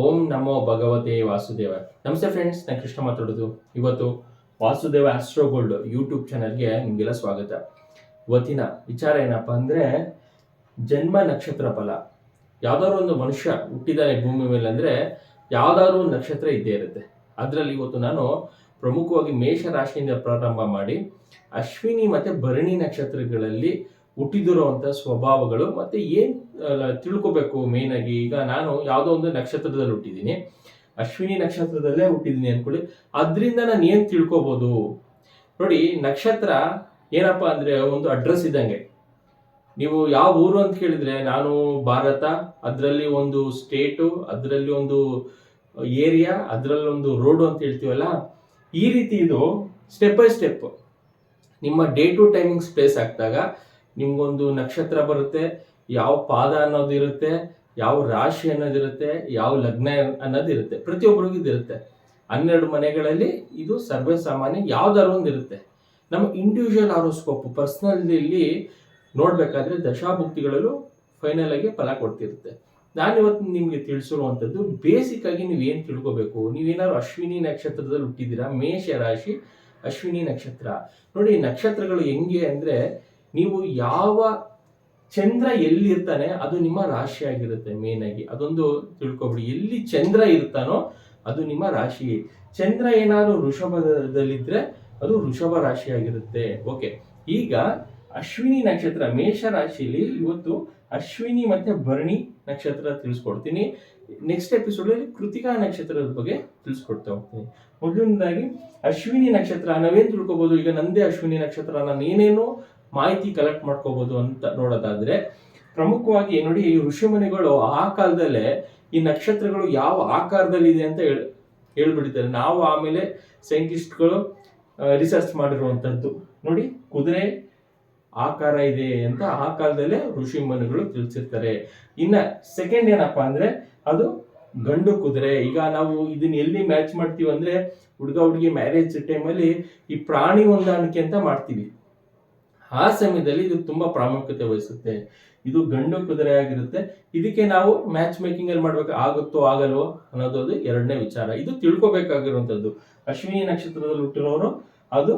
ಓಂ ನಮೋ ಭಗವತೆ ವಾಸುದೇವ. ನಮಸ್ತೆ ಫ್ರೆಂಡ್ಸ್ ನಾನು ಕೃಷ್ಣ ಮಾತಾಡೋದು. ಇವತ್ತು ವಾಸುದೇವ ಆಸ್ಟ್ರೋ ಗೋಲ್ಡ್ ಯೂಟ್ಯೂಬ್ ಚಾನಲ್ಗೆ ನಿಮಗೆಲ್ಲ ಸ್ವಾಗತ. ಇವತ್ತಿನ ವಿಚಾರ ಏನಪ್ಪ ಅಂದರೆ, ಜನ್ಮ ನಕ್ಷತ್ರ ಫಲ. ಯಾವ್ದಾದ್ರು ಒಂದು ಮನುಷ್ಯ ಹುಟ್ಟಿದಾನೆ ಭೂಮಿ ಮೇಲೆ ಅಂದರೆ, ಯಾವ್ದಾದ್ರು ಒಂದು ನಕ್ಷತ್ರ ಇದ್ದೇ ಇರುತ್ತೆ. ಅದರಲ್ಲಿ ಇವತ್ತು ನಾನು ಪ್ರಮುಖವಾಗಿ ಮೇಷ ರಾಶಿಯಿಂದ ಪ್ರಾರಂಭ ಮಾಡಿ, ಅಶ್ವಿನಿ ಮತ್ತು ಭರಣಿ ನಕ್ಷತ್ರಗಳಲ್ಲಿ ಹುಟ್ಟಿದಿರುವಂಥ ಸ್ವಭಾವಗಳು ಮತ್ತು ಏನು ತಿಳ್ಕೊಬೇಕು ಮೇನ್ ಆಗಿ. ಈಗ ನಾನು ಯಾವುದೋ ಒಂದು ನಕ್ಷತ್ರದಲ್ಲಿ ಹುಟ್ಟಿದ್ದೀನಿ. ಅಶ್ವಿನಿ ನಕ್ಷತ್ರದಲ್ಲೇ ಹುಟ್ಟಿದ್ದೀನಿ ಅಂದ್ಕೊಳ್ಳಿ ಅದರಿಂದ ನಾನು ಏನು ತಿಳ್ಕೊಬೋದು? ನೋಡಿ, ನಕ್ಷತ್ರ ಏನಪ್ಪ ಅಂದರೆ ಒಂದು ಅಡ್ರೆಸ್ ಇದ್ದಂಗೆ. ನೀವು ಯಾವ ಊರು ಅಂತ ಕೇಳಿದ್ರೆ, ನಾನು ಭಾರತ, ಅದರಲ್ಲಿ ಒಂದು ಸ್ಟೇಟು ಅದರಲ್ಲಿ ಒಂದು ಏರಿಯಾ ಅದರಲ್ಲಿ ಒಂದು ರೋಡು ಅಂತ ಹೇಳ್ತೀವಲ್ಲ? ಈ ರೀತಿ ಇದು ಸ್ಟೆಪ್ ಬೈ ಸ್ಟೆಪ್ ನಿಮ್ಮ ಡೇ ಟು ಟೈಮಿಂಗ್ಸ್ ಪ್ಲೇಸ್ ಹಾಕಿದಾಗ ನಿಮ್ಗೊಂದು ನಕ್ಷತ್ರ ಬರುತ್ತೆ, ಯಾವ ಪಾದ ಅನ್ನೋದು ಇರುತ್ತೆ, ಯಾವ ರಾಶಿ ಅನ್ನೋದಿರುತ್ತೆ ಯಾವ ಲಗ್ನ ಅನ್ನೋದಿರುತ್ತೆ ಪ್ರತಿಯೊಬ್ಬರಿಗೂ ಇದಿರುತ್ತೆ ಹನ್ನೆರಡು ಮನೆಗಳಲ್ಲಿ ಇದು ಸರ್ವೇ ಸಾಮಾನ್ಯ ಯಾವ್ದಾದ್ರು ಒಂದು ಇರುತ್ತೆ. ನಮ್ಮ ಇಂಡಿವಿಜುವಲ್ ಆರೋಸ್ಕೋಪ್ ಪರ್ಸ್ನಲ್ಲಿ ನೋಡ್ಬೇಕಾದ್ರೆ ದಶಾಭುಕ್ತಿಗಳಲ್ಲೂ ಫೈನಲ್ ಆಗಿ ಫಲ ಕೊಡ್ತಿರುತ್ತೆ. ನಾನು ಇವತ್ತು ನಿಮಗೆ ತಿಳಿಸಿರುವಂಥದ್ದು ಬೇಸಿಕ್ ಆಗಿ ನೀವು ಏನು ತಿಳ್ಕೊಬೇಕು? ನೀವೇನಾದ್ರು ಅಶ್ವಿನಿ ನಕ್ಷತ್ರದಲ್ಲಿ ಹುಟ್ಟಿದ್ದೀರಾ? ಮೇಷ ರಾಶಿ, ಅಶ್ವಿನಿ ನಕ್ಷತ್ರ. ನೋಡಿ ನಕ್ಷತ್ರಗಳು ಹೆಂಗೆ ಅಂದ್ರೆ ನೀವು ಯಾವ ಚಂದ್ರ ಎಲ್ಲಿರ್ತಾನೆ ಅದು ನಿಮ್ಮ ರಾಶಿ ಆಗಿರುತ್ತೆ ಮೇನ್ ಆಗಿ. ಅದೊಂದು ತಿಳ್ಕೊಬಿಡಿ. ಎಲ್ಲಿ ಚಂದ್ರ ಇರ್ತಾನೋ ಅದು ನಿಮ್ಮ ರಾಶಿ ಚಂದ್ರ ಏನಾದ್ರು ವೃಷಭದಲ್ಲಿದ್ರೆ ಅದು ವೃಷಭ ರಾಶಿ ಆಗಿರುತ್ತೆ ಓಕೆ ಈಗ ಅಶ್ವಿನಿ ನಕ್ಷತ್ರ, ಮೇಷ ರಾಶಿಯಲ್ಲಿ ಇವತ್ತು ಅಶ್ವಿನಿ ಮತ್ತೆ ಭರಣಿ ನಕ್ಷತ್ರ ತಿಳಿಸ್ಕೊಡ್ತೀನಿ. ನೆಕ್ಸ್ಟ್ ಎಪಿಸೋಡಲ್ಲಿ ಕೃತಿಕಾ ನಕ್ಷತ್ರದ ಬಗ್ಗೆ ತಿಳಿಸ್ಕೊಡ್ತಾ ಹೋಗ್ತೀನಿ. ಮೊದಲನೇದಾಗಿ ಅಶ್ವಿನಿ ನಕ್ಷತ್ರ ನಾವೇನು ತಿಳ್ಕೊಬಹುದು ಈಗ ನಂದೇ ಅಶ್ವಿನಿ ನಕ್ಷತ್ರ ನಾನು ಏನೇನು ಮಾಹಿತಿ ಕಲೆಕ್ಟ್ ಮಾಡ್ಕೋಬಹುದು ಅಂತ ನೋಡೋದಾದ್ರೆ, ಪ್ರಮುಖವಾಗಿ ನೋಡಿ ಋಷಿಮುನಿಗಳು ಆ ಕಾಲದಲ್ಲೇ ಈ ನಕ್ಷತ್ರಗಳು ಯಾವ ಆಕಾರದಲ್ಲಿ ಇದೆ ಅಂತ ಹೇಳಿ ಹೇಳ್ಬಿಡ್ತಾರೆ ನಾವು ಆಮೇಲೆ ಸೈಂಟಿಸ್ಟ್ಗಳು ರಿಸರ್ಚ್ ಮಾಡಿರುವಂಥದ್ದು ನೋಡಿ, ಕುದುರೆ ಆಕಾರ ಇದೆ ಅಂತ ಆ ಕಾಲದಲ್ಲೇ ಋಷಿ ಮುನಿಗಳು ತಿಳಿಸಿರ್ತಾರೆ. ಇನ್ನ ಸೆಕೆಂಡ್ ಏನಪ್ಪಾ ಅಂದ್ರೆ, ಅದು ಗಂಡು ಕುದುರೆ. ಈಗ ನಾವು ಇದನ್ನ ಎಲ್ಲಿ ಮ್ಯಾಚ್ ಮಾಡ್ತೀವಿ ಅಂದ್ರೆ, ಹುಡುಗ ಹುಡುಗಿ ಮ್ಯಾರೇಜ್ ಟೈಮಲ್ಲಿ ಈ ಪ್ರಾಣಿ ಹೊಂದಾಣಿಕೆ ಅಂತ ಮಾಡ್ತೀವಿ. ಆ ಸಮಯದಲ್ಲಿ ಇದು ತುಂಬಾ ಪ್ರಾಮುಖ್ಯತೆ ವಹಿಸುತ್ತೆ. ಇದು ಗಂಡು ಕುದುರೆ ಆಗಿರುತ್ತೆ. ಇದಕ್ಕೆ ನಾವು ಮ್ಯಾಚ್ ಮೇಕಿಂಗ್ ಅಲ್ಲಿ ಮಾಡ್ಬೇಕು, ಆಗುತ್ತೋ ಆಗಲ್ವೋ ಅನ್ನೋದು ಅದು ಎರಡನೇ ವಿಚಾರ. ಇದು ತಿಳ್ಕೋಬೇಕಾಗಿರುವಂಥದ್ದು. ಅಶ್ವಿನಿ ನಕ್ಷತ್ರದಲ್ಲಿ ಹುಟ್ಟಿರೋರು, ಅದು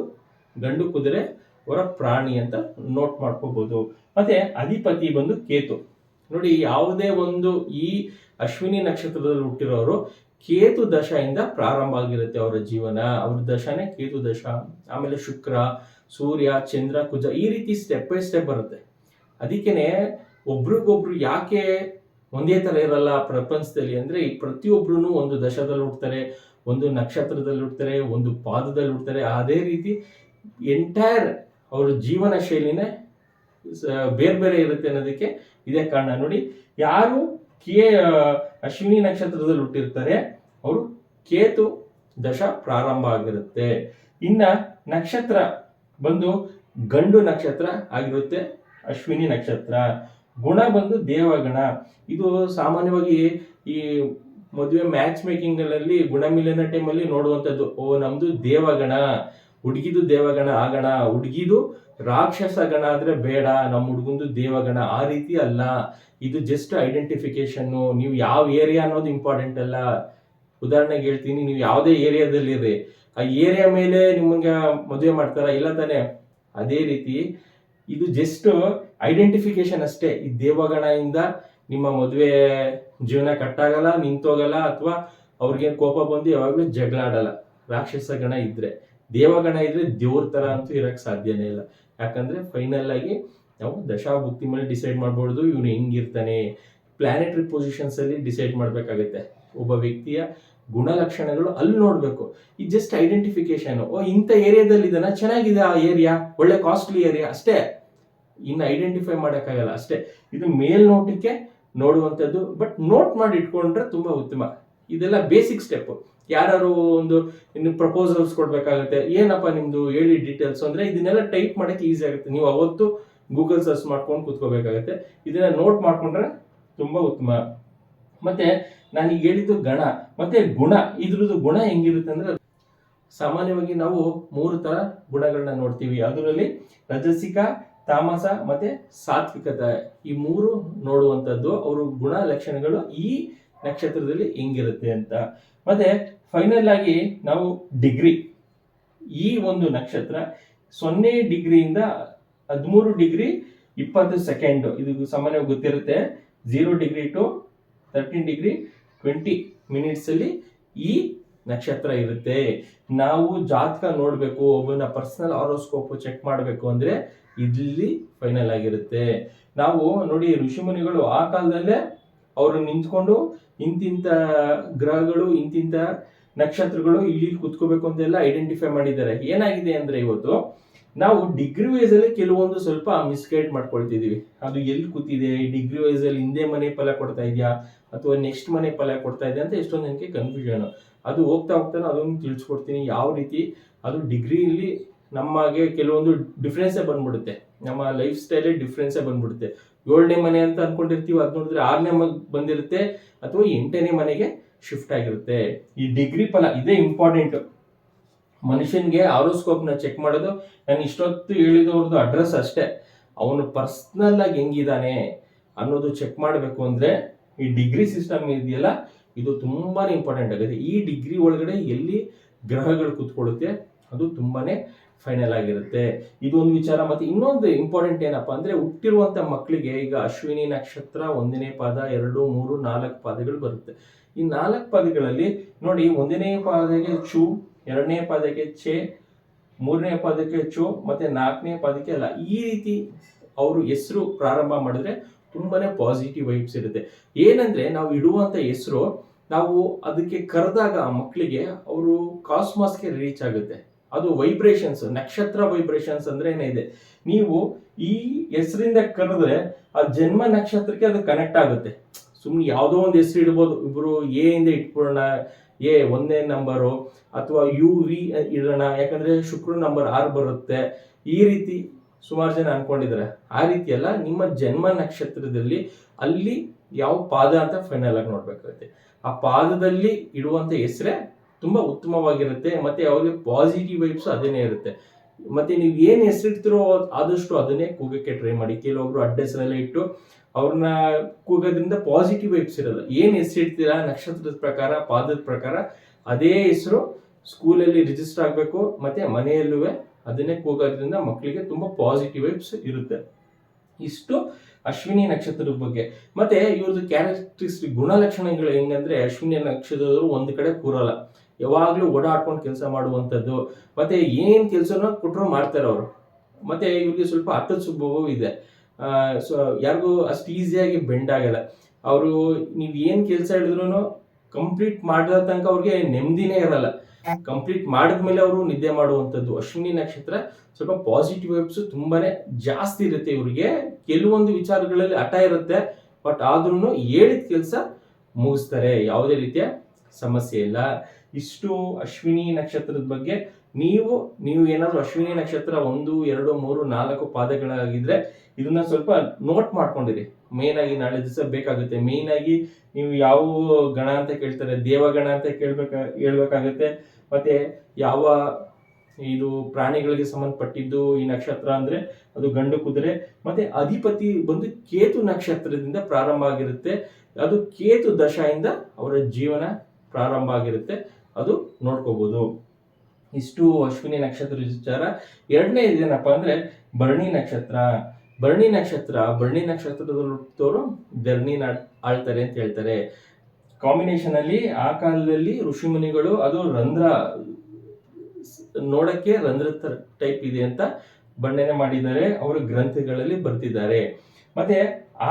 ಗಂಡು ಕುದುರೆ, ಅವರ ಪ್ರಾಣಿ ಅಂತ ನೋಟ್ ಮಾಡ್ಕೋಬಹುದು ಮತ್ತೆ ಅಧಿಪತಿ ಬಂದು ಕೇತು. ನೋಡಿ, ಯಾವುದೇ ಒಂದು ಈ ಅಶ್ವಿನಿ ನಕ್ಷತ್ರದಲ್ಲಿ ಹುಟ್ಟಿರೋರು, ಕೇತು ದಶೆಯಿಂದ ಪ್ರಾರಂಭ ಆಗಿರುತ್ತೆ ಅವರ ಜೀವನ. ಅವ್ರ ದಶನೇ ಕೇತು ದಶ, ಆಮೇಲೆ ಶುಕ್ರ ಸೂರ್ಯ, ಚಂದ್ರ, ಕುಜ ಈ ರೀತಿ ಸ್ಟೆಪ್ ಬೈ ಸ್ಟೆಪ್ ಬರುತ್ತೆ. ಅದಕ್ಕೇನೆ ಒಬ್ರಿಗೊಬ್ರು ಯಾಕೆ ಒಂದೇ ಥರ ಇರಲ್ಲ ಪ್ರಪಂಚದಲ್ಲಿ ಅಂದ್ರೆ ಈ ಪ್ರತಿಯೊಬ್ರು ಒಂದು ದಶದಲ್ಲಿ ಹುಡ್ತಾರೆ ಒಂದು ನಕ್ಷತ್ರದಲ್ಲಿ ಹುಡ್ತಾರೆ ಒಂದು ಪಾದದಲ್ಲಿ ಹುಡ್ತಾರೆ ಅದೇ ರೀತಿ ಎಂಟೈರ್ ಅವ್ರ ಜೀವನ ಶೈಲಿನೇ ಬೇರೆ ಬೇರೆ ಇರುತ್ತೆ ಅನ್ನೋದಕ್ಕೆ ಇದೇ ಕಾರಣ. ನೋಡಿ, ಯಾರು ಕೇ ಅಶ್ವಿನಿ ನಕ್ಷತ್ರದಲ್ಲಿ ಹುಟ್ಟಿರ್ತಾರೆ, ಅವರು ಕೇತು ದಶ ಪ್ರಾರಂಭ ಆಗಿರುತ್ತೆ. ಇನ್ನ ನಕ್ಷತ್ರ ಬಂದು ಗಂಡು ನಕ್ಷತ್ರ ಆಗಿರುತ್ತೆ, ಅಶ್ವಿನಿ ನಕ್ಷತ್ರ. ಗುಣ ಬಂದು ದೇವಗಣ. ಇದು ಸಾಮಾನ್ಯವಾಗಿ ಈ ಮದುವೆ ಮ್ಯಾಚ್ ಮೇಕಿಂಗ್ಗಳಲ್ಲಿ ಗುಣಮಿಲನ ಟೈಮಲ್ಲಿ ನೋಡುವಂಥದ್ದು. ಓ, ನಮ್ದು ದೇವಗಣ. ಹುಡುಗಿದು ದೇವಗಣ ಆಗಣ. ಹುಡುಗಿದು ರಾಕ್ಷಸ ಗಣ ಆದ್ರೆ ಬೇಡ. ನಮ್ಮ ಹುಡುಗಂದು ದೇವಗಣ. ಆ ರೀತಿ ಅಲ್ಲ. ಇದು ಜಸ್ಟ್ ಐಡೆಂಟಿಫಿಕೇಶನ್ ನೀವು ಯಾವ ಏರಿಯಾ ಅನ್ನೋದು ಇಂಪಾರ್ಟೆಂಟ್ ಅಲ್ಲ. ಉದಾಹರಣೆಗೆ ಹೇಳ್ತೀನಿ, ನೀವು ಯಾವುದೇ ಏರಿಯಾದಲ್ಲಿ ಇರ್ರಿ ಆ ಏರಿಯಾ ಮೇಲೆ ನಿಮಗೆ ಮದುವೆ ಮಾಡ್ತಾರ ಇಲ್ಲ ತಾನೆ? ಅದೇ ರೀತಿ ಇದು ಜಸ್ಟ್ ಐಡೆಂಟಿಫಿಕೇಶನ್ ಅಷ್ಟೇ. ಈ ದೇವಗಣದಿಂದ ನಿಮ್ಮ ಮದುವೆ ಜೀವನ ಕಟ್ಟಾಗಲ್ಲ, ನಿಂತೋಗಲ್ಲ ಅಥವಾ ಅವ್ರಿಗೆ ಕೋಪ ಬಂದು ಯಾವಾಗಲೂ ಜಗಳ ಆಡಲ್ಲ. ರಾಕ್ಷಸ ಗಣ ಇದ್ರೆ, ದೇವಗಣ ಇದ್ರೆ ದೇವ್ರ ತರ ಅಂತೂ ಇರಕ್ ಸಾಧ್ಯನೇ ಇಲ್ಲ. ಯಾಕಂದ್ರೆ ಫೈನಲ್ ಆಗಿ ನಾವು ದಶಾಭುಕ್ತಿ ಮೇಲೆ ಡಿಸೈಡ್ ಮಾಡ್ಬೋದು, ಇವನು ಹೆಂಗಿರ್ತಾನೆ. ಪ್ಲಾನೆಟರಿ ಪೊಸಿಷನ್ಸ್ ಅಲ್ಲಿ ಡಿಸೈಡ್ ಮಾಡಬೇಕಾಗುತ್ತೆ. ಒಬ್ಬ ವ್ಯಕ್ತಿಯ ಗುಣಲಕ್ಷಣಗಳು ಅಲ್ಲಿ ನೋಡಬೇಕು. ಈ ಜಸ್ಟ್ ಐಡೆಂಟಿಫಿಕೇಶನ್ ಓ, ಇಂಥ ಏರಿಯಾದಲ್ಲಿ ಇದನ್ನ ಚೆನ್ನಾಗಿದೆ ಆ ಏರಿಯಾ ಒಳ್ಳೆ ಕಾಸ್ಟ್ಲಿ ಏರಿಯಾ ಅಷ್ಟೇ. ಇನ್ನು ಐಡೆಂಟಿಫೈ ಮಾಡೋಕ್ಕಾಗಲ್ಲ. ಅಷ್ಟೇ. ಇದು ಮೇಲ್ನೋಟಕ್ಕೆ ನೋಡುವಂಥದ್ದು. ಬಟ್ ನೋಟ್ ಮಾಡಿ ಇಟ್ಕೊಂಡ್ರೆ ತುಂಬ ಉತ್ತಮ. ಇದೆಲ್ಲ ಬೇಸಿಕ್ ಸ್ಟೆಪ್ ಯಾರು ಒಂದು ಇನ್ನು ಪ್ರಪೋಸಲ್ಸ್ ಕೊಡಬೇಕಾಗುತ್ತೆ. ಏನಪ್ಪ ನಿಮ್ದು ಹೇಳಿ ಡೀಟೇಲ್ಸ್ ಅಂದ್ರೆ ಇದನ್ನೆಲ್ಲ ಟೈಪ್ ಮಾಡಕ್ಕೆ ಈಸಿ ಆಗುತ್ತೆ. ನೀವು ಅವತ್ತು ಗೂಗಲ್ ಸರ್ಚ್ ಮಾಡ್ಕೊಂಡು ಕೂತ್ಕೋಬೇಕಾಗುತ್ತೆ. ಇದನ್ನ ನೋಟ್ ಮಾಡ್ಕೊಂಡ್ರೆ ತುಂಬಾ ಉತ್ತಮ. ಮತ್ತೆ ನಾನು ಈಗ ಹೇಳಿದ್ದು ಗಣ, ಮತ್ತೆ ಗುಣ, ಇದ್ರದ್ದು ಗುಣ ಹೆಂಗಿರುತ್ತೆ ಅಂದ್ರೆ ಸಾಮಾನ್ಯವಾಗಿ ನಾವು ಮೂರು ತರ ಗುಣಗಳನ್ನ ನೋಡ್ತೀವಿ. ಅದರಲ್ಲಿ ರಜಸಿಕ, ತಾಮಸ, ಮತ್ತೆ ಸಾತ್ವಿಕತೆ. ಈ ಮೂರು ನೋಡುವಂಥದ್ದು ಅವರು ಗುಣ ಲಕ್ಷಣಗಳು ಈ ನಕ್ಷತ್ರದಲ್ಲಿ ಹೆಂಗಿರುತ್ತೆ ಅಂತ. ಮತ್ತೆ ಫೈನಲ್ ಆಗಿ ನಾವು ಡಿಗ್ರಿ. ಈ ಒಂದು ನಕ್ಷತ್ರ ಸೊನ್ನೆ ಡಿಗ್ರಿಯಿಂದ ಹದಿಮೂರು ಡಿಗ್ರಿ ಇಪ್ಪತ್ತು ಸೆಕೆಂಡ್. ಇದು ಸಾಮಾನ್ಯವಾಗಿ ಗೊತ್ತಿರುತ್ತೆ. Zero degree to thirteen degree twenty minutes ಅಲ್ಲಿ ಈ ನಕ್ಷತ್ರ ಇರುತ್ತೆ. ನಾವು ಜಾತಕ ನೋಡಬೇಕು, ಒಬ್ಬನ ಪರ್ಸನಲ್ ಆರೋಸ್ಕೋಪ್ ಚೆಕ್ ಮಾಡಬೇಕು ಅಂದ್ರೆ ಇಲ್ಲಿ ಫೈನಲ್ ಆಗಿರುತ್ತೆ. ನಾವು ನೋಡಿ ಋಷಿಮುನಿಗಳು ಆ ಕಾಲದಲ್ಲೇ ಅವರು ನಿಂತ್ಕೊಂಡು ಇಂತಿಂತ ಗ್ರಹಗಳು, ಇಂತಿಂತ ನಕ್ಷತ್ರಗಳು ಇಲ್ಲಿ ಕುತ್ಕೋಬೇಕು ಅಂತೆಲ್ಲ ಐಡೆಂಟಿಫೈ ಮಾಡಿದ್ದಾರೆ. ಏನಾಗಿದೆ ಅಂದ್ರೆ ಇವತ್ತು ನಾವು ಡಿಗ್ರಿ ವೈಸ್ ಅಲ್ಲಿ ಕೆಲವೊಂದು ಸ್ವಲ್ಪ ಮಿಸ್ಗೈಡ್ ಮಾಡ್ಕೊಳ್ತಿದೀವಿ. ಅದು ಎಲ್ಲಿ ಕೂತಿದೆ? ಡಿಗ್ರಿ ವೈಸ್ ಅಲ್ಲಿ ಹಿಂದೆ ಮನೆ ಫಲ ಕೊಡ್ತಾ ಇದೆಯಾ? ಅಥವಾ ನೆಕ್ಸ್ಟ್ ಮನೆ ಫಲ ಕೊಡ್ತಾ ಇದೆ ಅಂತ ಎಷ್ಟೊಂದು ನನಗೆ ಕನ್ಫ್ಯೂಷನ್ ಅದು ಹೋಗ್ತಾ ಹೋಗ್ತಾನೆ ಅದನ್ನು ತಿಳಿಸ್ಕೊಡ್ತೀನಿ. ಯಾವ ರೀತಿ? ಅದು ಡಿಗ್ರಿಯಲ್ಲಿ ನಮಗೆ ಕೆಲವೊಂದು ಡಿಫ್ರೆನ್ಸೇ ಬಂದ್ಬಿಡುತ್ತೆ. ನಮ್ಮ ಲೈಫ್ ಸ್ಟೈಲೇ ಡಿಫ್ರೆನ್ಸೇ ಬಂದ್ಬಿಡುತ್ತೆ. ಏಳನೇ ಮನೆ ಅಂತ ಅನ್ಕೊಂಡಿರ್ತೀವಿ, ಅದು ನೋಡಿದ್ರೆ ಆರನೇ ಮಗ್ ಬಂದಿರುತ್ತೆ. ಅಥವಾ ಎಂಟನೇ ಮನೆಗೆ ಶಿಫ್ಟ್ ಆಗಿರುತ್ತೆ. ಈ ಡಿಗ್ರಿ ಫಲ, ಇದೇ ಇಂಪಾರ್ಟೆಂಟ್ ಮನುಷ್ಯನ್ಗೆ ಆರೋಸ್ಕೋಪ್ನ ಚೆಕ್ ಮಾಡೋದು ನಾನು ಇಷ್ಟೊತ್ತು ಹೇಳಿದವ್ರದ್ದು ಅಡ್ರೆಸ್ ಅಷ್ಟೇ. ಅವನು ಪರ್ಸ್ನಲ್ ಆಗಿ ಹೆಂಗಿದ್ದಾನೆ ಅನ್ನೋದು ಚೆಕ್ ಮಾಡಬೇಕು ಅಂದ್ರೆ, ಈ ಡಿಗ್ರಿ ಸಿಸ್ಟಮ್ ಇದೆಯಲ್ಲ, ಇದು ತುಂಬಾನೇ ಇಂಪಾರ್ಟೆಂಟ್ ಆಗುತ್ತೆ ಈ ಡಿಗ್ರಿ ಒಳಗಡೆ ಎಲ್ಲಿ ಗ್ರಹಗಳು ಕೂತ್ಕೊಳ್ಳುತ್ತೆ, ಅದು ತುಂಬಾನೇ ಫೈನಲ್ ಆಗಿರುತ್ತೆ. ಇದು ಒಂದು ವಿಚಾರ. ಮತ್ತೆ ಇನ್ನೊಂದು ಇಂಪಾರ್ಟೆಂಟ್ ಏನಪ್ಪಾ ಅಂದ್ರೆ, ಹುಟ್ಟಿರುವಂತ ಮಕ್ಕಳಿಗೆ ಈಗ ಅಶ್ವಿನಿ ನಕ್ಷತ್ರ ಒಂದನೇ ಪಾದ, ಎರಡು, ಮೂರು, ನಾಲ್ಕು ಪಾದಗಳು ಬರುತ್ತೆ. ಈ ನಾಲ್ಕು ಪಾದಗಳಲ್ಲಿ ನೋಡಿ, ಒಂದನೇ ಪಾದಗೆ ಚು ಎರಡನೇ ಪದಕ್ಕೆ ಚೆ ಮೂರನೇ ಪದಕ್ಕೆ ಚೋ ಮತ್ತೆ ನಾಲ್ಕನೇ ಪದಕ್ಕೆ ಅಲ್ಲ ಈ ರೀತಿ ಅವರು ಹೆಸರು ಪ್ರಾರಂಭ ಮಾಡಿದ್ರೆ ತುಂಬಾನೇ ಪಾಸಿಟಿವ್ ವೈಬ್ಸ್ ಇರುತ್ತೆ. ಏನಂದ್ರೆ ನಾವು ಇಡುವಂತ ಹೆಸರು, ನಾವು ಅದಕ್ಕೆ ಕರೆದಾಗ ಆ ಮಕ್ಕಳಿಗೆ ಅವರು ಕಾಸ್ಮಾಸ್ಗೆ ರೀಚ್ ಆಗುತ್ತೆ. ಅದು ವೈಬ್ರೇಷನ್ಸ್ ನಕ್ಷತ್ರ ವೈಬ್ರೇಷನ್ಸ್ ಅಂದ್ರೆ ಏನಿದೆ ನೀವು ಈ ಹೆಸರಿಂದ ಕರೆದ್ರೆ ಆ ಜನ್ಮ ನಕ್ಷತ್ರಕ್ಕೆ ಅದು ಕನೆಕ್ಟ್ ಆಗುತ್ತೆ. ಸುಮ್ಮನೆ ಯಾವುದೋ ಒಂದು ಹೆಸರು ಇಡ್ಬೋದು. ಇಬ್ಬರು ಎ ಇಂದ ಇಟ್ಕೊಳ್ಳೋಣ ಎ ಒಂದೇ ನಂಬರು ಅಥವಾ ಯು ವಿ ಇರೋಣ ಯಾಕಂದ್ರೆ ಶುಕ್ರ ನಂಬರ್ ಆರು ಬರುತ್ತೆ. ಈ ರೀತಿ ಸುಮಾರು ಜನ ಅನ್ಕೊಂಡಿದ್ದಾರೆ. ಆ ರೀತಿ ಅಲ್ಲ, ನಿಮ್ಮ ಜನ್ಮ ನಕ್ಷತ್ರದಲ್ಲಿ ಅಲ್ಲಿ ಯಾವ ಪಾದ ಅಂತ ಫೈನಲ್ ಆಗಿ ನೋಡ್ಬೇಕಾಗುತ್ತೆ. ಆ ಪಾದದಲ್ಲಿ ಇಡುವಂಥ ಹೆಸರೇ ತುಂಬಾ ಉತ್ತಮವಾಗಿರುತ್ತೆ. ಮತ್ತೆ ಅವ್ರಿಗೆ ಪಾಸಿಟಿವ್ ವೈಬ್ಸ್ ಅದೇನೇ ಇರುತ್ತೆ. ಮತ್ತೆ ನೀವು ಏನು ಹೆಸರಿಡ್ತಿರೋ ಆದಷ್ಟು ಅದನ್ನೇ ಕೂಗಕ್ಕೆ ಟ್ರೈ ಮಾಡಿ. ಕೆಲವೊಬ್ರು ಅಡ್ಡ ಹೆಸರೆಲ್ಲ ಇಟ್ಟು ಅವ್ರನ್ನ ಕೂಗೋದ್ರಿಂದ ಪಾಸಿಟಿವ್ ವೈಬ್ಸ್ ಇರಲ್ಲ ಏನ್ ಹೆಸರಿಡ್ತೀರಾ ನಕ್ಷತ್ರದ ಪ್ರಕಾರ, ಪಾದದ ಪ್ರಕಾರ, ಅದೇ ಹೆಸರು ಸ್ಕೂಲಲ್ಲಿ ರಿಜಿಸ್ಟರ್ ಆಗಬೇಕು, ಮತ್ತೆ ಮನೆಯಲ್ಲೂ ಅದನ್ನೇ ಕೂಗೋದ್ರಿಂದ ಮಕ್ಕಳಿಗೆ ತುಂಬಾ ಪಾಸಿಟಿವ್ ವೈಬ್ಸ್ ಇರುತ್ತೆ. ಇಷ್ಟು ಅಶ್ವಿನಿ ನಕ್ಷತ್ರದ ಬಗ್ಗೆ. ಮತ್ತೆ ಇವ್ರದ್ದು ಕ್ಯಾರೆಕ್ಟರಿಸ್ಟಿಕ್ ಗುಣಲಕ್ಷಣಗಳು ಹೆಂಗಂದ್ರೆ ಅಶ್ವಿನಿ ನಕ್ಷತ್ರದವರು ಒಂದು ಕಡೆ ಕೂರಲ್ಲ. ಯಾವಾಗಲೂ ಓಡಾಡ್ಕೊಂಡು ಕೆಲಸ ಮಾಡುವಂಥದ್ದು. ಮತ್ತೆ ಏನು ಕೆಲಸನೂ ಕೊಟ್ಟರು ಮಾಡ್ತಾರೆ ಅವರು. ಮತ್ತೆ ಇವ್ರಿಗೆ ಸ್ವಲ್ಪ ಅಟ್ಟದ ಸ್ವಭಾವವೂ ಇದೆ. ಸೊ ಯಾರಿಗೂ ಅಷ್ಟು ಈಸಿಯಾಗಿ ಬೆಂಡ್ ಆಗಲ್ಲ. ಅವರು ನೀವು ಏನ್ ಕೆಲಸ ಹೇಳಿದ್ರು ಕಂಪ್ಲೀಟ್ ಮಾಡಿದ ತನಕ ಅವ್ರಿಗೆ ನೆಮ್ಮದಿನೇ ಇರಲ್ಲ. ಕಂಪ್ಲೀಟ್ ಮಾಡಿದ್ಮೇಲೆ ಅವರು ನಿದ್ದೆ ಮಾಡುವಂಥದ್ದು ಅಶ್ವಿನಿ ನಕ್ಷತ್ರ ಸ್ವಲ್ಪ ಪಾಸಿಟಿವ್ ವೈಬ್ಸ್ ತುಂಬಾನೇ ಜಾಸ್ತಿ ಇರುತ್ತೆ ಇವ್ರಿಗೆ. ಕೆಲವೊಂದು ವಿಚಾರಗಳಲ್ಲಿ ಹಠ ಇರುತ್ತೆ ಬಟ್ ಆದ್ರೂ ಹೇಳಿದ ಕೆಲಸ ಮುಗಿಸ್ತಾರೆ. ಯಾವುದೇ ರೀತಿಯ ಸಮಸ್ಯೆ ಇಲ್ಲ. ಇಷ್ಟು ಅಶ್ವಿನಿ ನಕ್ಷತ್ರದ ಬಗ್ಗೆ. ನೀವು ನೀವು ಏನಾದ್ರು ಅಶ್ವಿನಿ ನಕ್ಷತ್ರ ಒಂದು, ಎರಡು, ಮೂರು, ನಾಲ್ಕು ಪಾದಗಳಾಗಿದ್ರೆ ಇದನ್ನ ಸ್ವಲ್ಪ ನೋಟ್ ಮಾಡ್ಕೊಂಡಿರಿ. ಮೇನ್ ಆಗಿ ನಾಳೆ ದಿವಸ ಬೇಕಾಗುತ್ತೆ. ಮೇನ್ ಆಗಿ ನೀವು ಯಾವ ಗಣ ಅಂತ ಕೇಳ್ತಾರೆ ದೇವಗಣ ಅಂತ ಕೇಳ್ಬೇಕ, ಹೇಳ್ಬೇಕಾಗತ್ತೆ. ಮತ್ತೆ ಯಾವ ಇದು ಪ್ರಾಣಿಗಳಿಗೆ ಸಂಬಂಧಪಟ್ಟಿದ್ದು ಈ ನಕ್ಷತ್ರ ಅಂದ್ರೆ ಅದು ಗಂಡು ಕುದುರೆ. ಮತ್ತೆ ಅಧಿಪತಿ ಬಂದು ಕೇತು ನಕ್ಷತ್ರದಿಂದ ಪ್ರಾರಂಭ ಆಗಿರುತ್ತೆ. ಅದು ಕೇತು ದಶೆಯಿಂದ ಅವರ ಜೀವನ ಪ್ರಾರಂಭ ಆಗಿರುತ್ತೆ. ಅದು ನೋಡ್ಕೋಬಹುದು ಇಷ್ಟು ಅಶ್ವಿನಿ ನಕ್ಷತ್ರ ವಿಚಾರ. ಎರಡನೇ ಇದೇನಪ್ಪ ಅಂದ್ರೆ ಭರಣಿ ನಕ್ಷತ್ರ. ಭರಣಿ ನಕ್ಷತ್ರ ಭರಣಿ ನಕ್ಷತ್ರದಲ್ಲಿ ಹುಟ್ಟೋರು ಧರಣಿ ಆಳ್ತಾರೆ ಅಂತ ಹೇಳ್ತಾರೆ. ಕಾಂಬಿನೇಷನ್ ಅಲ್ಲಿ ಆ ಕಾಲದಲ್ಲಿ ಋಷಿಮುನಿಗಳು ಅದು ರಂಧ್ರ ನೋಡಕ್ಕೆ ರಂಧ್ರ ಟೈಪ್ ಇದೆ ಅಂತ ಬಣ್ಣನೆ ಮಾಡಿದ್ದಾರೆ. ಅವರ ಗ್ರಂಥಗಳಲ್ಲಿ ಬರ್ತಿದ್ದಾರೆ. ಮತ್ತೆ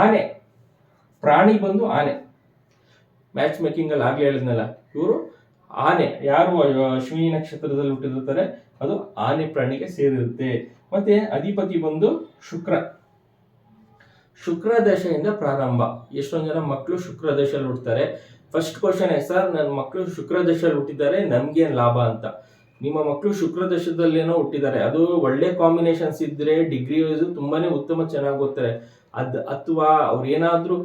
ಆನೆ, ಪ್ರಾಣಿ ಬಂದು ಆನೆ. ಮ್ಯಾಚ್ ಮೇಕಿಂಗ್ ಅಲ್ಲಿ ಆಗ್ಲೇ ಹೇಳಿದ್ನಲ್ಲ, ಇವರು ಆನೆ. ಯಾರು ಅಶ್ವಿನಿ ನಕ್ಷತ್ರದಲ್ಲಿ ಹುಟ್ಟಿರುತ್ತಾರೆ ಅದು ಆನೆ ಪ್ರಾಣಿಗೆ ಸೇರಿರುತ್ತೆ. ಮತ್ತೆ ಅಧಿಪತಿ ಬಂದು ಶುಕ್ರ. ಶುಕ್ರ ದಶೆಯಿಂದ ಪ್ರಾರಂಭ. ಎಷ್ಟೊಂದು ಜನ ಮಕ್ಕಳು ಶುಕ್ರ ದಶೆಯಲ್ಲಿ ಹುಡ್ತಾರೆ ಫಸ್ಟ್ ಕ್ವಶನ್ ಸರ್ ನನ್ನ ಮಕ್ಕಳು ಶುಕ್ರ ದಶೆಯಲ್ಲಿ ಹುಟ್ಟಿದ್ದಾರೆ ನಮ್ಗೇನು ಲಾಭ ಅಂತ? ನಿಮ್ಮ ಮಕ್ಕಳು ಶುಕ್ರ ದಶದಲ್ಲೇನೋ ಹುಟ್ಟಿದ್ದಾರೆ. ಅದು ಒಳ್ಳೆ ಕಾಂಬಿನೇಷನ್ಸ್ ಇದ್ರೆ ಡಿಗ್ರಿ ವೈಸ್ ತುಂಬಾನೇ ಉತ್ತಮ ಚೆನ್ನಾಗಿ ಓದ್ತಾರೆ. ಅದು, ಅಥವಾ ಅವ್ರು ಏನಾದರೂ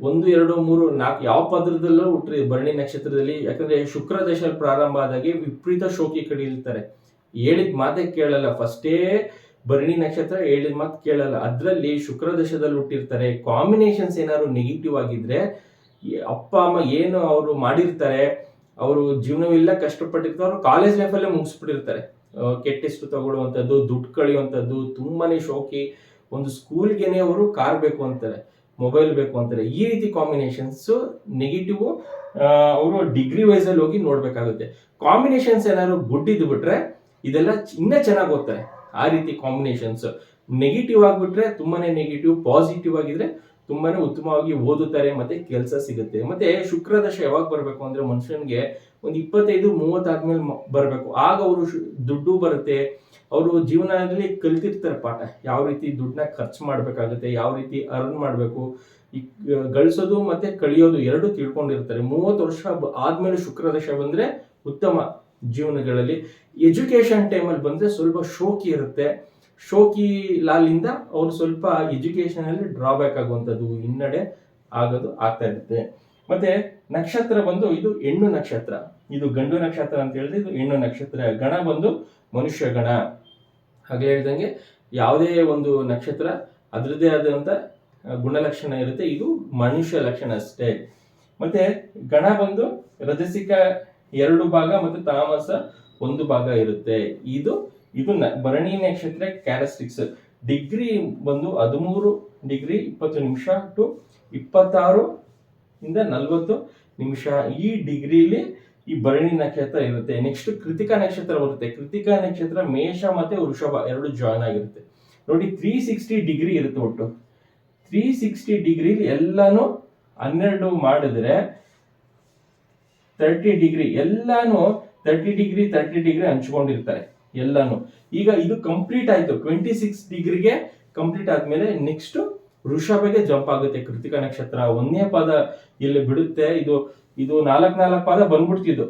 ಒಂದು, ಎರಡು, ಮೂರು, ನಾಲ್ಕು ಯಾವ ಪದ್ರದಲ್ಲೂ ಹುಟ್ಟ್ರಿ ಭರಣಿ ನಕ್ಷತ್ರದಲ್ಲಿ. ಯಾಕಂದ್ರೆ ಶುಕ್ರ ದಶೆಯಲ್ಲಿ ಪ್ರಾರಂಭ ಆದಾಗೆ ವಿಪರೀತ ಶೋಕಿ ಕಡಿಲ್ತಾರೆ ಹೇಳಿದ ಮಾತೇ ಕೇಳಲ್ಲ. ಫಸ್ಟೇ ಭರಣಿ ನಕ್ಷತ್ರ ಹೇಳಿದ ಮಾತು ಕೇಳಲ್ಲ. ಅದರಲ್ಲಿ ಶುಕ್ರ ದಶದಲ್ಲಿ ಹುಟ್ಟಿರ್ತಾರೆ. ಕಾಂಬಿನೇಷನ್ಸ್ ಏನಾದ್ರು ನೆಗೆಟಿವ್ ಆಗಿದ್ರೆ ಅಪ್ಪ, ಅಮ್ಮ ಏನು ಅವರು ಮಾಡಿರ್ತಾರೆ, ಅವರು ಜೀವನವಿಲ್ಲ, ಕಷ್ಟಪಟ್ಟಿರ್ತಾರೆ, ಅವರು ಕಾಲೇಜ್ ಲೈಫಲ್ಲೇ ಮುಗಿಸ್ಬಿಟ್ಟಿರ್ತಾರೆ. ಕೆಟ್ಟೆಷ್ಟು ತಗೊಳ್ಳುವಂಥದ್ದು, ದುಡ್ಡು ಕಳೆಯುವಂಥದ್ದು, ತುಂಬಾನೇ ಶೋಕಿ. ಒಂದು ಸ್ಕೂಲ್ಗೆನೆ ಅವರು ಕಾರ್ ಬೇಕು ಅಂತಾರೆ ಮೊಬೈಲ್ ಬೇಕು ಅಂತಾರೆ. ಈ ರೀತಿ ಕಾಂಬಿನೇಷನ್ಸ್ ನೆಗೆಟಿವ್ ಅವರು ಡಿಗ್ರಿ ವೈಸ್ ಅಲ್ಲಿ ಹೋಗಿ ನೋಡ್ಬೇಕಾಗುತ್ತೆ. ಕಾಂಬಿನೇಷನ್ಸ್ ಏನಾದ್ರು ಗುಡ್ ಇದ್ದು ಬಿಟ್ರೆ, ಇದೆಲ್ಲ ಇನ್ನೂ ಚೆನ್ನಾಗಿ ಓದ್ತಾರೆ. ಆ ರೀತಿ ಕಾಂಬಿನೇಷನ್ಸ್ ನೆಗೆಟಿವ್ ಆಗಿಬಿಟ್ರೆ ತುಂಬಾನೇ ನೆಗೆಟಿವ್ ಪಾಸಿಟಿವ್ ಆಗಿದ್ರೆ ತುಂಬಾನೇ ಉತ್ತಮವಾಗಿ ಓದುತ್ತಾರೆ, ಮತ್ತೆ ಕೆಲಸ ಸಿಗುತ್ತೆ. ಮತ್ತೆ ಶುಕ್ರದಶ ಯಾವಾಗ ಬರಬೇಕು ಅಂದ್ರೆ ಮನುಷ್ಯನಿಗೆ ಒಂದು ಇಪ್ಪತ್ತೈದು ಮೂವತ್ತಾದ್ಮೇಲೆ ಬರಬೇಕು. ಆಗ ಅವರು ದುಡ್ಡು ಬರುತ್ತೆ. ಅವರು ಜೀವನದಲ್ಲಿ ಕಲ್ತಿರ್ತಾರೆ ಪಾಠ. ಯಾವ ರೀತಿ ದುಡ್ಡನ್ನ ಖರ್ಚು ಮಾಡಬೇಕಾಗುತ್ತೆ, ಯಾವ ರೀತಿ ಅರ್ನ್ ಮಾಡಬೇಕು. ಈ ಗಳಿಸೋದು ಮತ್ತೆ ಕಳಿಯೋದು ಎರಡು ತಿಳ್ಕೊಂಡಿರ್ತಾರೆ. ಮೂವತ್ತು ವರ್ಷ ಆದ್ಮೇಲೆ ಶುಕ್ರ ದಶ ಬಂದ್ರೆ ಉತ್ತಮ ಜೀವನಗಳಲ್ಲಿ. ಎಜುಕೇಶನ್ ಟೈಮಲ್ಲಿ ಬಂದ್ರೆ ಸ್ವಲ್ಪ ಶೋಕಿ ಇರುತ್ತೆ. ಶೋಕಿ ಲಾಲಿಂದ ಅವರು ಸ್ವಲ್ಪ ಎಜುಕೇಶನ್ ಅಲ್ಲಿ ಡ್ರಾಬ್ಯಾಕ್ ಆಗುವಂಥದ್ದು ಹಿನ್ನಡೆ ಆಗೋದು ಆಗ್ತಾ ಇರುತ್ತೆ. ಮತ್ತೆ ನಕ್ಷತ್ರ ಬಂದು ಇದು ಹೆಣ್ಣು ನಕ್ಷತ್ರ. ಇದು ಗಂಡು ನಕ್ಷತ್ರ ಅಂತ ಹೇಳಿದ್ರೆ ಇದು ಹೆಣ್ಣು ನಕ್ಷತ್ರ. ಗಣ ಬಂದು ಮನುಷ್ಯ ಗಣ. ಹಾಗೆ ಹೇಳ್ದಂಗೆ ಯಾವುದೇ ಒಂದು ನಕ್ಷತ್ರ ಅದರದ್ದೇ ಆದಂತ ಗುಣಲಕ್ಷಣ ಇರುತ್ತೆ. ಇದು ಮನುಷ್ಯ ಲಕ್ಷಣ ಅಷ್ಟೇ. ಮತ್ತೆ ಗಣ ಬಂದು ರಜಸಿಕ ಎರಡು ಭಾಗ ಮತ್ತು ತಾಮಸ ಒಂದು ಭಾಗ ಇರುತ್ತೆ. ಇದು ಇದು ಭರಣಿ ನಕ್ಷತ್ರ ಕ್ಯಾರೆಸ್ಟಿಕ್ಸ್ ಡಿಗ್ರಿ ಬಂದು ಹದಿಮೂರು ಡಿಗ್ರಿ ಇಪ್ಪತ್ತು ನಿಮಿಷ ಟು ಇಪ್ಪತ್ತಾರು ಇಂದ ನಲ್ವತ್ತು ನಿಮಿಷ. ಈ ಡಿಗ್ರಿಲಿ ಈ ಭರಣಿ ನಕ್ಷತ್ರ ಇರುತ್ತೆ. ನೆಕ್ಸ್ಟ್ ಕೃತಿಕಾ ನಕ್ಷತ್ರ ಬರುತ್ತೆ. ಕೃತಿಕಾ ನಕ್ಷತ್ರ ಮೇಷ ಮತ್ತೆ ವೃಷಭ ಎರಡು ಜಾಯ್ನ್ ಆಗಿರುತ್ತೆ. ನೋಡಿ ತ್ರೀ ಸಿಕ್ಸ್ಟಿ ಡಿಗ್ರಿ ಇರುತ್ತೆ ಒಟ್ಟು. ತ್ರೀ ಸಿಕ್ಸ್ಟಿ ಡಿಗ್ರಿ ಎಲ್ಲಾನು ಹನ್ನೆರಡು ಮಾಡಿದ್ರೆ ತರ್ಟಿ ಡಿಗ್ರಿ ಎಲ್ಲಾನು ತರ್ಟಿ ಡಿಗ್ರಿ ತರ್ಟಿ ಡಿಗ್ರಿ ಹಂಚ್ಕೊಂಡಿರ್ತಾರೆ ಎಲ್ಲಾನು. ಈಗ ಇದು ಕಂಪ್ಲೀಟ್ ಆಯ್ತು. ಟ್ವೆಂಟಿ ಸಿಕ್ಸ್ ಡಿಗ್ರಿಗೆ ಕಂಪ್ಲೀಟ್ ಆದ್ಮೇಲೆ ನೆಕ್ಸ್ಟ್ ವೃಷಭಗೆ ಜಂಪ್ ಆಗುತ್ತೆ. ಕೃತಿಕ ನಕ್ಷತ್ರ ಒಂದನೇ ಪಾದ ಇಲ್ಲಿ ಬಿಡುತ್ತೆ. ಇದು ಇದು ನಾಲ್ಕು ನಾಲ್ಕು ಪಾದ ಬಂದ್ಬಿಡ್ತಿದ್ದು.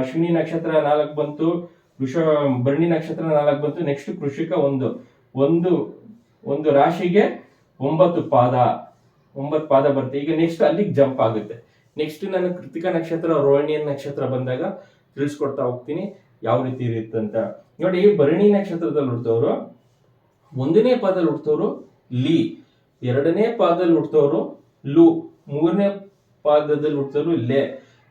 ಅಶ್ವಿನಿ ನಕ್ಷತ್ರ ನಾಲ್ಕು ಬಂತು ವೃಷ ಭರಣಿ ನಕ್ಷತ್ರ ನಾಲ್ಕು ಬಂತು. ನೆಕ್ಸ್ಟ್ ಕೃಷಿಕ ಒಂದು. ಒಂದು ಒಂದು ರಾಶಿಗೆ ಒಂಬತ್ತು ಪಾದ ಒಂಬತ್ತು ಪಾದ ಬರುತ್ತೆ. ಈಗ ನೆಕ್ಸ್ಟ್ ಅಲ್ಲಿಗೆ ಜಂಪ್ ಆಗುತ್ತೆ. ನೆಕ್ಸ್ಟ್ ನಾನು ಕೃತಿಕ ನಕ್ಷತ್ರ, ರೋಹಿಣಿಯನ್ ನಕ್ಷತ್ರ ಬಂದಾಗ ತಿಳಿಸ್ಕೊಡ್ತಾ ಹೋಗ್ತೀನಿ. ಯಾವ ರೀತಿ ಇರುತ್ತೆ ಅಂತ. ನೋಡಿ ಭರಣಿ ನಕ್ಷತ್ರದಲ್ಲಿ ಹುಡ್ತವ್ರು ಒಂದನೇ ಪಾದಲ್ಲಿ ಹುಡ್ತವ್ರು ಲಿ, ಎರಡನೇ ಪಾದದಲ್ಲಿ ಹುಡ್ತವ್ರು ಲು, ಮೂರನೇ ಪಾದದಲ್ಲಿ ಹುಡ್ತವ್ರು ಲೆ,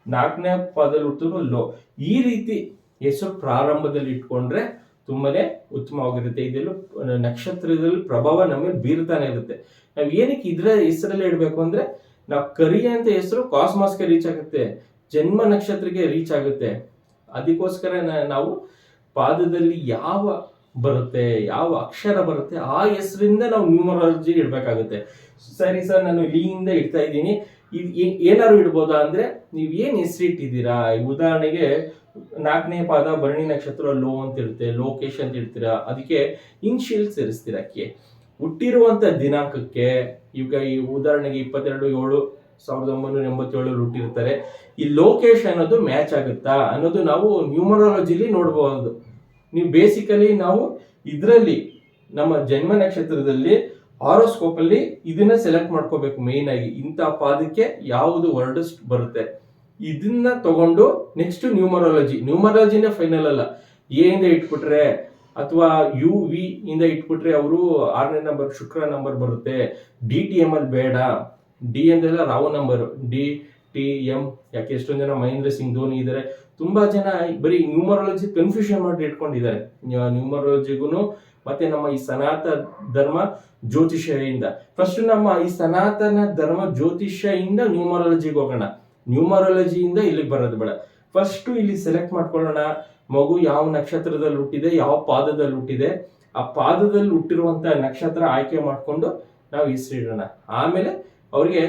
ನಾಲ್ಕನೇ ಪಾದದಲ್ಲಿ ಹುಡ್ತವ್ರು ಲೋ. ಈ ರೀತಿ ಹೆಸರು ಪ್ರಾರಂಭದಲ್ಲಿ ಇಟ್ಕೊಂಡ್ರೆ ತುಂಬಾನೇ ಉತ್ತಮವಾಗಿರುತ್ತೆ. ಇದೆಲ್ಲೂ ನಕ್ಷತ್ರದಲ್ಲಿ ಪ್ರಭಾವ ನಮಗೆ ಬೀರ್ತಾನೆ ಇರುತ್ತೆ. ನಾವು ಏನಕ್ಕೆ ಇದ್ರ ಹೆಸರಲ್ಲಿ ಇಡಬೇಕು ಅಂದ್ರೆ, ನಾವು ಕರಿ ಅಂತ ಹೆಸರು ಕಾಸ್ಮಾಸ್ಗೆ ರೀಚ್ ಆಗುತ್ತೆ. ಜನ್ಮ ನಕ್ಷತ್ರಕ್ಕೆ ರೀಚ್ ಆಗುತ್ತೆ. ಅದಕ್ಕೋಸ್ಕರ ನಾವು ಪಾದದಲ್ಲಿ ಯಾವ ಬರುತ್ತೆ, ಯಾವ ಅಕ್ಷರ ಬರುತ್ತೆ, ಆ ಹೆಸರಿಂದ ನಾವು ನ್ಯೂಮರಾಲಜಿ ಇಡ್ಬೇಕಾಗುತ್ತೆ. ಸರಿ ಸರ್, ನಾನು ಇಲ್ಲಿಂದ ಇಡ್ತಾ ಇದ್ದೀನಿ. ಏನಾದ್ರು ಇಡ್ಬೋದಾ ಅಂದ್ರೆ, ನೀವು ಏನ್ ಹೆಸರು ಇಟ್ಟಿದ್ದೀರಾ ಈ ಉದಾಹರಣೆಗೆ ನಾಲ್ಕನೇ ಪಾದ ಭರಣಿ ನಕ್ಷತ್ರ ಲೋ ಅಂತ ಇರುತ್ತೆ, ಲೋಕೇಶ್ ಅಂತ ಇಡ್ತೀರಾ? ಅದಕ್ಕೆ ಇನ್ಶಿಯಲ್ ಸೇರಿಸ್ತೀರಾ ಅಕ್ಕಿ. ಹುಟ್ಟಿರುವಂತ ದಿನಾಂಕಕ್ಕೆ, ಈಗ ಈ ಉದಾಹರಣೆಗೆ ಇಪ್ಪತ್ತೆರಡು, ಏಳು ಸಾವಿರದ ಒಂಬೈನೂರ ಎಂಬತ್ತೇಳು ಹುಟ್ಟಿರ್ತಾರೆ ಈ ಲೋಕೇಶ್ ಅನ್ನೋದು ಮ್ಯಾಚ್ ಆಗುತ್ತಾ? ಅನ್ನೋದು ನಾವು ನ್ಯೂಮರಾಲಜಿಲಿ ನೋಡಬಹುದು ನೀವು ಬೇಸಿಕಲಿ ನಾವು ಇದರಲ್ಲಿ, ನಮ್ಮ ಜನ್ಮ ನಕ್ಷತ್ರದಲ್ಲಿ ಹಾರೋಸ್ಕೋಪ್ ಅಲ್ಲಿ ಇದನ್ನ ಸೆಲೆಕ್ಟ್ ಮಾಡ್ಕೋಬೇಕು ಮೇನ್ ಆಗಿ. ಇಂಥ ಪಾದಕ್ಕೆ ಯಾವುದು ವರ್ಡಸ್ಟ್ ಬರುತ್ತೆ? ಇದನ್ನ ತಗೊಂಡು ನೆಕ್ಸ್ಟ್ ನ್ಯೂಮರಾಲಜಿ ನ್ಯೂಮರಾಲಜಿನೇ ಫೈನಲ್ ಅಲ್ಲ. ಇಂದ ಇಟ್ಬಿಟ್ರೆ ಅಥವಾ ಯು ವಿ ಇಂದ ಇಟ್ಬಿಟ್ರೆ ಅವರು ಆರನೇ ನಂಬರ್ ಶುಕ್ರ ನಂಬರ್ ಬರುತ್ತೆ. ಡಿ ಟಿ ಎಂ ಅಲ್ಲಿ ಬೇಡ. D ಅಂದೆಲ್ಲ row number D T M ಯಾಕೆ ಎಷ್ಟೊಂದು ಜನ ಮಹೇಂದ್ರ ಸಿಂಗ್, ಧೋನಿ ಇದ್ದಾರೆ ತುಂಬಾ ಜನ ಬರೀ ನ್ಯೂಮರಾಲಜಿ ಕನ್ಫ್ಯೂಷನ್ ಮಾಡಿ ಇಟ್ಕೊಂಡಿದ್ದಾರೆ. ನ್ಯೂಮರಾಲಜಿಗೂ ಮತ್ತೆ ನಮ್ಮ ಈ ಸನಾತ ಧರ್ಮ ಜ್ಯೋತಿಷಯಿಂದ ಫಸ್ಟ್ ನಮ್ಮ ಈ ಸನಾತನ ಧರ್ಮ ಜ್ಯೋತಿಷಯಿಂದ ನ್ಯೂಮರಾಲಜಿಗೆ ಹೋಗೋಣ. ನ್ಯೂಮರಾಲಜಿಯಿಂದ ಇಲ್ಲಿಗೆ ಬರೋದು ಬೇಡ. ಫಸ್ಟ್ ಇಲ್ಲಿ ಸೆಲೆಕ್ಟ್ ಮಾಡ್ಕೊಳ್ಳೋಣ. ಮಗು ಯಾವ ನಕ್ಷತ್ರದಲ್ಲಿ ಹುಟ್ಟಿದೆ, ಯಾವ ಪಾದದಲ್ಲಿ ಹುಟ್ಟಿದೆ. ಆ ಪಾದದಲ್ಲಿ ಹುಟ್ಟಿರುವಂತ ನಕ್ಷತ್ರ ಆಯ್ಕೆ ಮಾಡಿಕೊಂಡು ನಾವು ಹೆಸರಿಡೋಣ ಆಮೇಲೆ ಅವ್ರಿಗೆ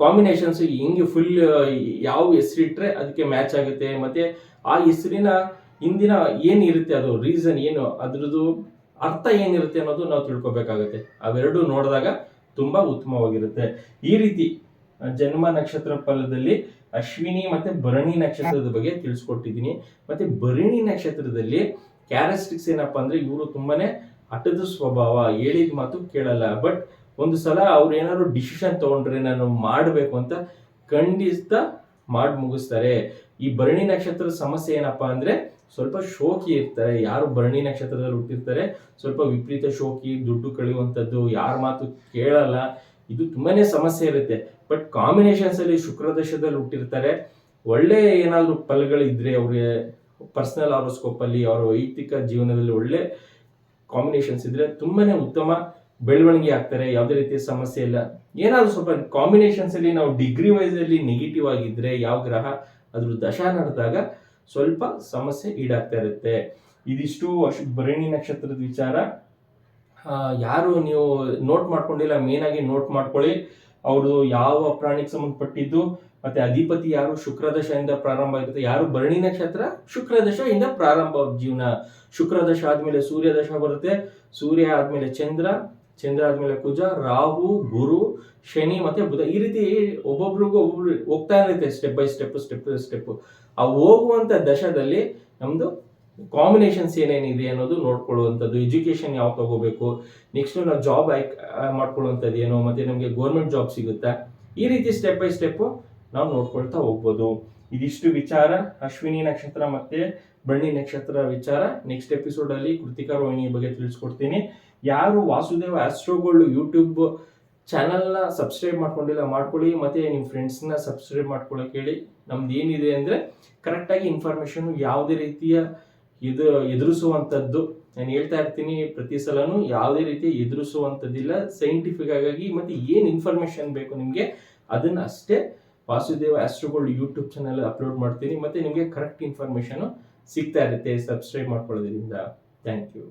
ಕಾಂಬಿನೇಷನ್ಸ್ ಹೆಂಗೆ ಫುಲ್ ಯಾವ ಹೆಸರಿಟ್ರೆ ಅದಕ್ಕೆ ಮ್ಯಾಚ್ ಆಗುತ್ತೆ. ಮತ್ತೆ ಆ ಹೆಸರಿನ ಹಿಂದಿನ ಏನಿರುತ್ತೆ ಅದು ರೀಸನ್ ಏನು, ಅದ್ರದ್ದು ಅರ್ಥ ಏನಿರುತ್ತೆ ಅನ್ನೋದು ನಾವು ತಿಳ್ಕೊಬೇಕಾಗುತ್ತೆ. ಅವೆರಡು ನೋಡಿದಾಗ ತುಂಬಾ ಉತ್ತಮವಾಗಿರುತ್ತೆ. ಈ ರೀತಿ, ಜನ್ಮ ನಕ್ಷತ್ರ ಫಲದಲ್ಲಿ ಅಶ್ವಿನಿ ಮತ್ತೆ ಭರಣಿ ನಕ್ಷತ್ರದ ಬಗ್ಗೆ ತಿಳಿಸ್ಕೊಟ್ಟಿದ್ದೀನಿ. ಮತ್ತೆ ಭರಣಿ ನಕ್ಷತ್ರದಲ್ಲಿ ಕ್ಯಾರೆಸ್ಟಿಕ್ಸ್ ಏನಪ್ಪಾ ಅಂದ್ರೆ ಇವರು ತುಂಬಾನೇ ಹಠದ ಸ್ವಭಾವ, ಹೇಳಿದ ಮಾತು ಕೇಳಲ್ಲ. ಬಟ್ ಒಂದು ಸಲ ಅವ್ರು ಏನಾದ್ರು ಡಿಸಿಷನ್ ತಗೊಂಡ್ರೆ ನಾನು ಮಾಡಬೇಕು ಅಂತ ಖಂಡಿತ ಮಾಡಿ ಮುಗಿಸ್ತಾರೆ. ಈ ಭರಣಿ ನಕ್ಷತ್ರದ ಸಮಸ್ಯೆ ಏನಪ್ಪಾ ಅಂದ್ರೆ ಸ್ವಲ್ಪ ಶೋಕಿ ಇರ್ತಾರೆ. ಯಾರು ಭರಣಿ ನಕ್ಷತ್ರದಲ್ಲಿ ಹುಟ್ಟಿರ್ತಾರೆ, ಸ್ವಲ್ಪ ವಿಪರೀತ ಶೋಕಿ, ದುಡ್ಡು ಕಳೆಯುವಂಥದ್ದು, ಯಾರ ಮಾತು ಕೇಳಲ್ಲ, ಇದು ತುಂಬಾನೇ ಸಮಸ್ಯೆ ಇರುತ್ತೆ. ಬಟ್ ಕಾಂಬಿನೇಷನ್ಸ್ ಅಲ್ಲಿ ಶುಕ್ರ ದಶದಲ್ಲಿ ಹುಟ್ಟಿರ್ತಾರೆ. ಒಳ್ಳೆ ಏನಾದ್ರು ಫಲಗಳು ಇದ್ರೆ ಅವ್ರಿಗೆ ಪರ್ಸನಲ್ ಆರೋಸ್ಕೋಪ್ ಅಲ್ಲಿ, ಅವರ ವೈಯಕ್ತಿಕ ಜೀವನದಲ್ಲಿ ಒಳ್ಳೆ ಕಾಂಬಿನೇಷನ್ಸ್ ಇದ್ರೆ ತುಂಬಾನೇ ಉತ್ತಮ. ಬೆಳವಣಿಗೆ ಆಗ್ತಾರೆ, ಯಾವುದೇ ರೀತಿಯ ಸಮಸ್ಯೆ ಇಲ್ಲ. ಏನಾದರೂ ಸ್ವಲ್ಪ ಕಾಂಬಿನೇಷನ್ಸ್ ಅಲ್ಲಿ ನಾವು ಡಿಗ್ರಿ ವೈಸ್ ಅಲ್ಲಿ ನೆಗೆಟಿವ್ ಆಗಿದ್ರೆ ಯಾವ ಗ್ರಹ ಅದ್ರ ದಶ ನಡೆದಾಗ ಸ್ವಲ್ಪ ಸಮಸ್ಯೆ ಈಡಾಗ್ತಾ ಇರುತ್ತೆ. ಇದಿಷ್ಟು ಭರಣಿ ನಕ್ಷತ್ರದ ವಿಚಾರ. ಯಾರು ನೀವು ನೋಟ್ ಮಾಡ್ಕೊಂಡಿಲ್ಲ ಮೇನ್ ಆಗಿ ನೋಟ್ ಮಾಡ್ಕೊಳ್ಳಿ. ಅವರು ಯಾವ ಪ್ರಾಣಿಗೆ ಸಂಬಂಧಪಟ್ಟಿದ್ದು, ಮತ್ತೆ ಅಧಿಪತಿ ಯಾರು ಶುಕ್ರದಶೆಯಿಂದ ಪ್ರಾರಂಭ ಆಗುತ್ತೆ ಯಾರು ಭರಣಿ ನಕ್ಷತ್ರ ಶುಕ್ರದಶೆಯಿಂದ ಪ್ರಾರಂಭ ಜೀವನ. ಶುಕ್ರದಶ ಆದ್ಮೇಲೆ ಸೂರ್ಯದಶ ಬರುತ್ತೆ. ಸೂರ್ಯ ಆದ್ಮೇಲೆ ಚಂದ್ರ ಚಂದ್ರ ಆದ್ಮೇಲೆ ಕುಜ, ರಾಹು, ಗುರು, ಶನಿ ಮತ್ತೆ ಬುಧ. ಈ ರೀತಿ ಒಬ್ಬೊಬ್ರಿಗೂ ಒಬ್ಬೊಬ್ರು ಹೋಗ್ತಾ ಇರುತ್ತೆ step by step step by step ಆ ಹೋಗುವಂತ ದಶದಲ್ಲಿ ನಮ್ದು ಕಾಂಬಿನೇಷನ್ಸ್ ಏನೇನಿದೆ ಅನ್ನೋದು ನೋಡ್ಕೊಳ್ಳುವಂಥದ್ದು. ಎಜುಕೇಶನ್ ಯಾವ ತಗೋಬೇಕು? ನೆಕ್ಸ್ಟ್ ನಾವು ಜಾಬ್ ಆಯ್ಕೆ ಮಾಡ್ಕೊಳ್ಳುವಂಥದ್ದು ಏನು? ಮತ್ತೆ ನಮಗೆ ಗೌರ್ಮೆಂಟ್ ಜಾಬ್ ಸಿಗುತ್ತಾ? ಈ ರೀತಿ ಸ್ಟೆಪ್ ಬೈ ಸ್ಟೆಪ್ ನಾವು ನೋಡ್ಕೊಳ್ತಾ ಹೋಗ್ಬೋದು. ಇದಿಷ್ಟು ವಿಚಾರ. ಅಶ್ವಿನಿ ನಕ್ಷತ್ರ ಮತ್ತೆ ಬಳ್ಳಿ ನಕ್ಷತ್ರ ವಿಚಾರ. ನೆಕ್ಸ್ಟ್ ಎಪಿಸೋಡ್ ಅಲ್ಲಿ ಕೃತಿಕಾ ರೋಹಿಣಿ ಬಗ್ಗೆ ತಿಳಿಸ್ಕೊಡ್ತೀನಿ. ಯಾರು ವಾಸುದೇವ ಆಸ್ಟ್ರೋಗೋಲ್ಡ್ ಯೂಟ್ಯೂಬ್ ಚಾನಲ್ನ ಸಬ್ಸ್ಕ್ರೈಬ್ ಮಾಡ್ಕೊಂಡಿಲ್ಲ, ಮಾಡ್ಕೊಳ್ಳಿ. ಮತ್ತೆ ನಿಮ್ಮ ಫ್ರೆಂಡ್ಸ್ನ ಸಬ್ಸ್ಕ್ರೈಬ್ ಮಾಡ್ಕೊಳ್ಳೋಕೆ ಹೇಳಿ ನಮ್ದು ಏನಿದೆ ಅಂದರೆ ಕರೆಕ್ಟಾಗಿ ಇನ್ಫಾರ್ಮೇಷನ್ ಯಾವುದೇ ರೀತಿಯ ಇದು ಎದುರಿಸುವಂಥದ್ದು. ನಾನು ಹೇಳ್ತಾ ಇರ್ತೀನಿ, ಪ್ರತಿ ಸಲನೂ ಯಾವುದೇ ರೀತಿ ಎದುರಿಸುವಂಥದ್ದಿಲ್ಲ. ಸೈಂಟಿಫಿಕ್ ಆಗಿ ಮತ್ತೆ ಏನು ಇನ್ಫಾರ್ಮೇಷನ್ ಬೇಕು ನಿಮಗೆ, ಅದನ್ನು ಅಷ್ಟೇ Vasudeva Astrogold YouTube channel upload ಮಾಡ್ತೀನಿ. ಮತ್ತೆ ನಿಮಗೆ ಕರೆಕ್ಟ್ ಇನ್ಫಾರ್ಮೇಷನು ಸಿಗ್ತಾ ಇರುತ್ತೆ, ಸಬ್ಸ್ಕ್ರೈಬ್ ಮಾಡ್ಕೊಳ್ಳೋದ್ರಿಂದ. Thank you.